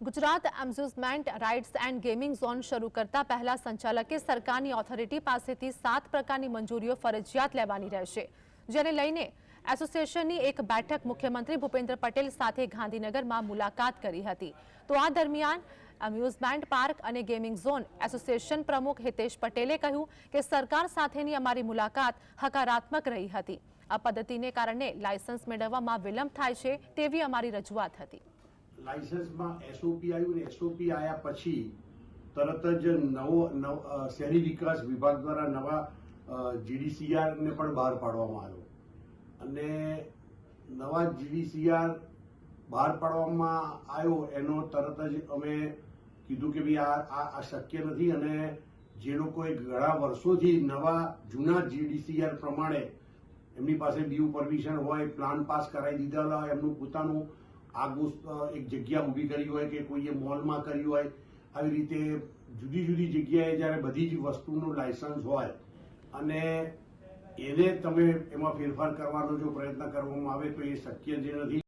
Gujarat amusement rides and gaming zone શરૂ કરતા પહેલા સંચાલકે સરકારની ઓથોરિટી પાસેથી સાત પ્રકારની મંજૂરીઓ ફરજિયાત લેવાની રહેશે, જેને લઈને એસોસિએશનની એક બેઠક મુખ્યમંત્રી ભૂપેન્દ્ર પટેલ સાથે ગાંધીનગરમાં મુલાકાત કરી હતી. તો આ દરમિયાન એમ્યુઝમેન્ટ પાર્ક અને ગેમિંગ ઝોન એસોસિએશન પ્રમુખ હિતેશ પટેલે કહ્યું કે સરકાર સાથેની અમારી મુલાકાત હકારાત્મક રહી હતી. આ પદ્ધતિને કારણે લાયસન્સ મેળવવામાં વિલંબ થાય છે તેવી અમારી રજૂઆત હતી. લાયસન્સમાં એસઓપી આવ્યું ને એસઓપી આવ્યા પછી તરત જ નવો શહેરી વિકાસ વિભાગ દ્વારા નવા જીડીસીઆર ને પણ બહાર પાડવામાં આવ્યો. અને નવા જીડીસીઆર બહાર પાડવામાં આવ્યો એનો તરત જ અમે કીધું કે ભાઈ આ આ શક્ય નથી અને જે લોકોએ ઘણા વર્ષોથી નવા, જૂના જીડીસીઆર પ્રમાણે એમની પાસે ડીયુ પરમિશન હોય પ્લાન પાસ કરાવી દીધેલા હોય, એમનું પોતાનું આગું એક જગ્યા ઊભી કરી હોય કે કોઈએ મોલમાં કરી હોય, આવી રીતે જુદી જુદી જગ્યાએ જ્યારે બધી જ વસ્તુનું લાયસન્સ હોય અને એને તમે એમાં ફેરફાર કરવાનો જો પ્રયત્ન કરવામાં આવે તો એ શક્ય જે નથી.